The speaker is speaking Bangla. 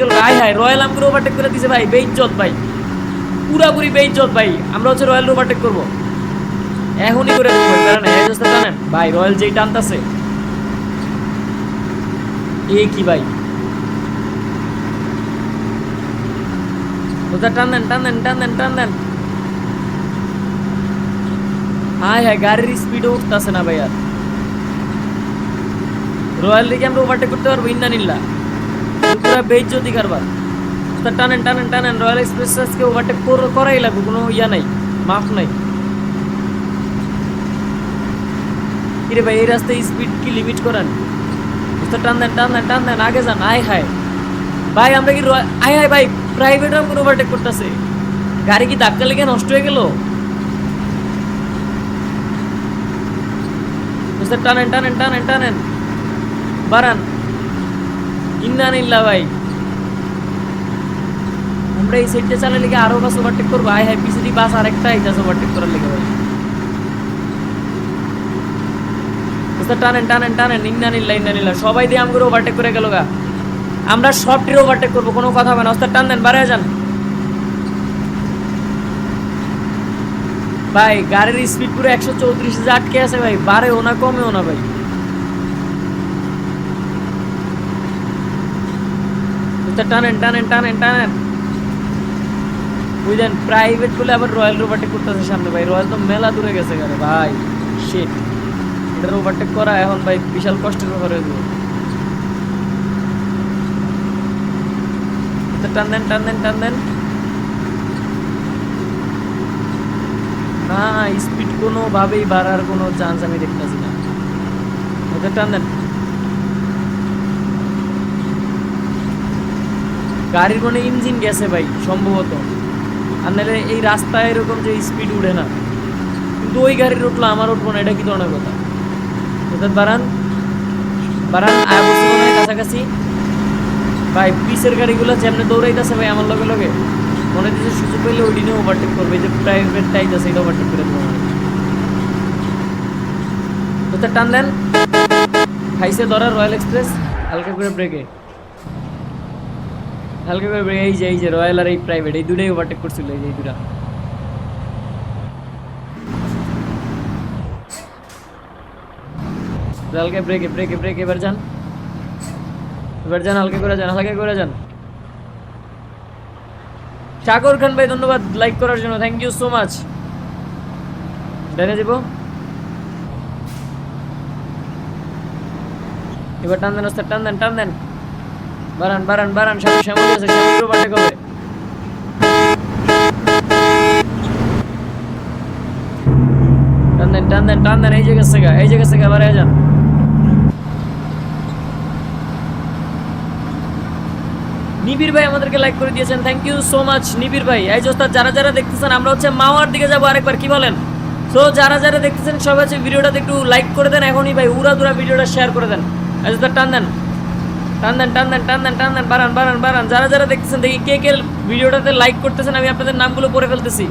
গেল হাই হাই রয়্যাল আমগুলো ওভারটেক করে দিছে, ভাই, বেইজ্জত, ভাই। পুরাপুরি বেইজ্জত, ভাই। আমরা হচ্ছে রয়্যাল ওভারটেক করব। এখনই করে কারণ এই অবস্থা জানেন, ভাই রয়্যাল যেই টানতাছে এ কি, ভাই? ওটা টান দেন টান দেন টান দেন টান দেন। হায় হায়, গাড়ির স্পিডও উঠতেছে না ভাই আর রয়্যাল দিকে আমরা ওভারটেক করতে পারব, ইন্না নিল্লা। পুরো বেইজ্জতি কারবার। তা টানেন টানেন টানেন রয়্যাল এক্সপ্রেস আজকে ওভারটেক করাই লাগবে, কোনো ইয়া নাই, মাফ নাই। কিরে ভাই, এই রাস্তায় স্পিড কি লিমিট করেন? তো টান দেন টান দেন টান দেন আগে যান, আয় হায়। ভাই, আমরা কি আয় হায় ভাই প্রাইভেট আমরা ওভারটেক করতেছে। গাড়ি কি ধাক্কা লেগে নষ্ট হয়ে গেল? টানেন টানেন টানেন টানেন। বাড়ান। ইন্না নিল্লা ভাই। আমরা এই সাইডটা চালালে লিগে আরও বাস ওভারটেক করব? আয় হায় পিছিয়ে বাস আরেকটা আইতাছে ওভারটেক করার লেগে ভাই। টানেন টানেন টানেন। ইন্না নিল্লা, ইন্না সবাই দিয়ে আমগুলো ওভারটেক করে গেল গা। আমরা সবটির ওভারটেক করব, কোনো কথা হবে না। ওস্তাদ, টান দেন, বাড়ে যান ভাই, গাড়ির স্পিড পুরো একশো চৌত্রিশে আটকে আছে ভাই, বাড়েও না, কমেও না ভাই। ওস্তাদ টানেন টানেন টানেন টানেন। বুঝলেন প্রাইভেট বলে আবার রয়্যাল ওভারটেক করতেছে সামনে, ভাই। রয়্যাল তো মেলা দূরে গেছে গাড়ি ভাই। শিট এটার ওভারটেক করা এখন, ভাই, বিশাল কষ্টের ব্যাপার হয়ে যাবে। তো টান দেন টান দেন টান দেন। না স্পিড কোনোভাবেই বাড়ার কোনো চান্স আমি দেখতেছি না। ওদের টান দেন। গাড়ির কোনো ইঞ্জিন গেছে ভাই, সম্ভবত। আর নাহলে এই রাস্তায় এরকম যে স্পিড উঠে না। কিন্তু ওই গাড়ির উঠল, আমার উঠবো না, এটা কি ধরনের কথা? বাড়ান আয় বসে কাছাকাছি। ভাই, পিসের গাড়িগুলো যেমনি দৌড়াইতেছে ভাই, আমার লগে লগে। মনে হচ্ছে সুযোগ পেলে ওই দিনে ওভারটেক করবে যে প্রাইভেট টাইতেছে এটা ওভারটেক করে দেবো তো টান দেন খাইছে ধরা রয়্যাল এক্সপ্রেস হালকা করে ব্রেকে হালকা করে এই যে এই যে রয়্যাল আর এই প্রাইভেট এই দুটাই ওভারটেক করছিল, এই যে দুটা। হালকা ব্রেকে ব্রেকে ব্রেকে এবার যান। এবার যান, হালকা করে যান, হালকা করে যান। সাগর খান ভাই, ধন্যবাদ লাইক করার জন্য থ্যাংক ইউ সো মাচ ডাইনে দিব এবার টান দেন টান দেন টান দেন। বারান বারান বারান আছে টান টান দেন টান দেন, এই জায়গা থেকে এই জায়গা থেকে বাড়ে যান। নিবির ভাই আমাদেরকে লাইক করে দিয়েছেন thank you so much Nibir ভাই। এই যে যারা যারা দেখতেছেন, আমরা হচ্ছে মাওয়ার দিকে যাব আরেকবার, কি বলেন? তো যারা যারা দেখতেছেন, সবাই হচ্ছে ভিডিওটাতে একটু লাইক করে দেন, এখনই ভাই উড়া দুরা ভিডিওটা শেয়ার করে দেন। এই টান দেন। টান দেন টান দেন টান টান দেন বাড়ান বাড়ান বাড়ান। যারা যারা দেখতেছেন, দেখি কে কে ভিডিওটাতে লাইক করতেছেন, আমি আপনাদের নামগুলো পড়ে ফেলতেছি।